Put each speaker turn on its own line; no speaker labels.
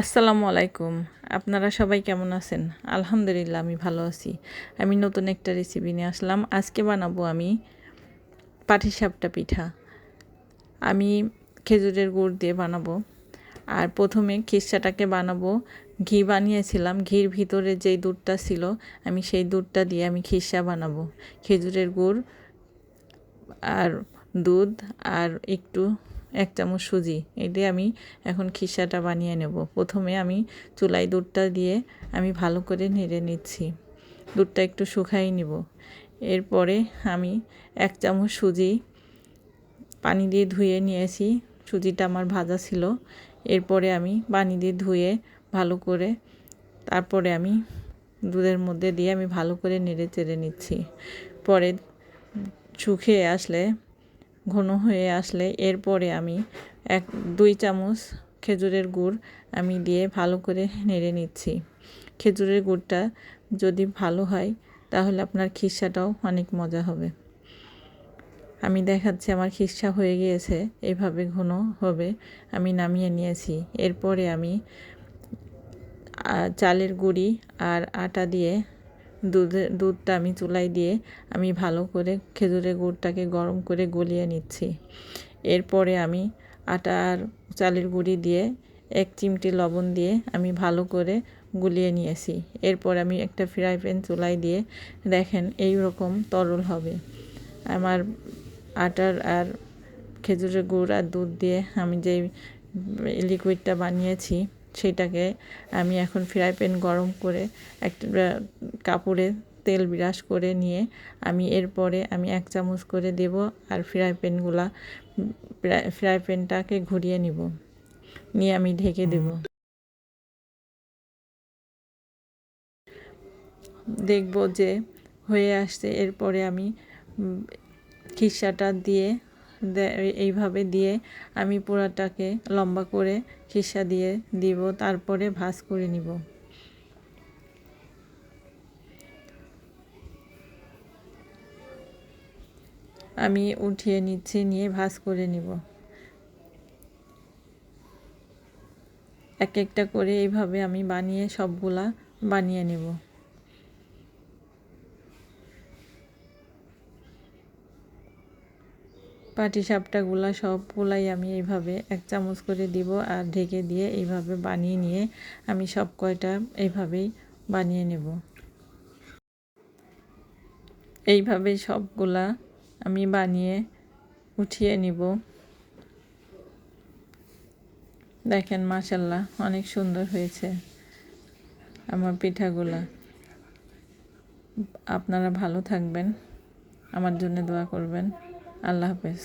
আসসালামু আলাইকুম। আপনারা সবাই কেমন আছেন? আলহামদুলিল্লাহ, আমি ভালো আছি। আমি নতুন একটা রেসিপি নিয়ে আসলাম। আজকে বানাবো আমি পাটিসাপটা পিঠা। আমি খেজুরের গুড় দিয়ে বানাবো। আর প্রথমে খিসাটাকে বানাবো। ঘি বানিয়েছিলাম। ঘির ভিতরে যেই দুধটা ছিল, আমি সেই দুধটা দিয়ে আমি খিসা বানাবো। খেজুরের গুড় আর দুধ আর একটু এক চামচ সুজি, এই দিয়ে আমি এখন খিসাটা বানিয়ে নেব। প্রথমে আমি চুলাই দুধটা দিয়ে আমি ভালো করে নেড়ে নিচ্ছি। দুধটা একটু শুকাই নিব। এরপরে আমি এক চামচ সুজি পানি দিয়ে ধুয়ে নিয়েছি। সুজিটা আমার ভাজা ছিল। এরপরে আমি পানি দিয়ে ধুয়ে ভালো করে তারপরে আমি দুধের মধ্যে দিয়ে আমি ভালো করে নেড়ে চেড়ে নিচ্ছি। পরে শুকিয়ে আসলে ঘন হয়ে আসলে এরপরে আমি এক, দুই চামচ খেজুরের গুড় আমি দিয়ে ভালো করে নেড়ে নিচ্ছি। খেজুরের গুড়টা যদি ভালো হয়, তাহলে আপনার খিসাটাও অনেক মজা হবে। আমি দেখাচ্ছি আমার খিসা হয়ে গিয়েছে, এভাবে ঘন হবে আমি নামিয়ে নিয়েছি। এরপরে আমি চালের গুঁড়ি আর আটা দিয়ে দুধে, দুধটা আমি চুলাই দিয়ে আমি ভালো করে খেজুরের গুড়টাকে গরম করে গলিয়ে নিচ্ছি। এরপরে আমি আটা আর চালের গুঁড়ি দিয়ে এক চিমটি লবণ দিয়ে আমি ভালো করে গুলিয়ে নিয়েছি। এরপর আমি একটা ফ্রাই প্যান চুলাই দিয়ে দেখেন এই রকম তরল হবে। আমার আটার আর খেজুরের গুড় আর দুধ দিয়ে আমি যে লিকুইডটা বানিয়েছি সেটাকে আমি এখন ফ্রাই প্যান গরম করে একটা কাপড়ে তেল বিরাস করে নিয়ে আমি এরপরে আমি এক চামচ করে দেব আর ফ্রাই প্যানগুলা ফ্রাই প্যানটাকে ঘুরিয়ে নিব। নিয়ে আমি ঢেকে দেব। দেখব যে হয়ে আসছে। এরপরে আমি খিসাটা দিয়ে এইভাবে দিয়ে আমি পোড়াটাকে লম্বা করে খিসা দিয়ে দিব, তারপরে ভাজ করে নিব। আমি উঠিয়ে নিচ্ছি, নিয়ে ভাজ করে নিব। এক একটা করে এইভাবে আমি বানিয়ে সবগুলা বানিয়ে নেব। পাটিসাপটাগুলা সবগুলাই আমি এইভাবে এক চামচ করে দিব আর ঢেকে দিয়ে এইভাবে বানিয়ে নিয়ে আমি সব কয়টা এইভাবেই বানিয়ে নেব। এইভাবেই সবগুলা আমি বানিয়ে উঠিয়ে নিব। দেখেন মাসাল্লাহ অনেক সুন্দর হয়েছে আমার পিঠাগুলা। আপনারা ভালো থাকবেন, আমার জন্য দোয়া করবেন। আল্লাহ হাফেজ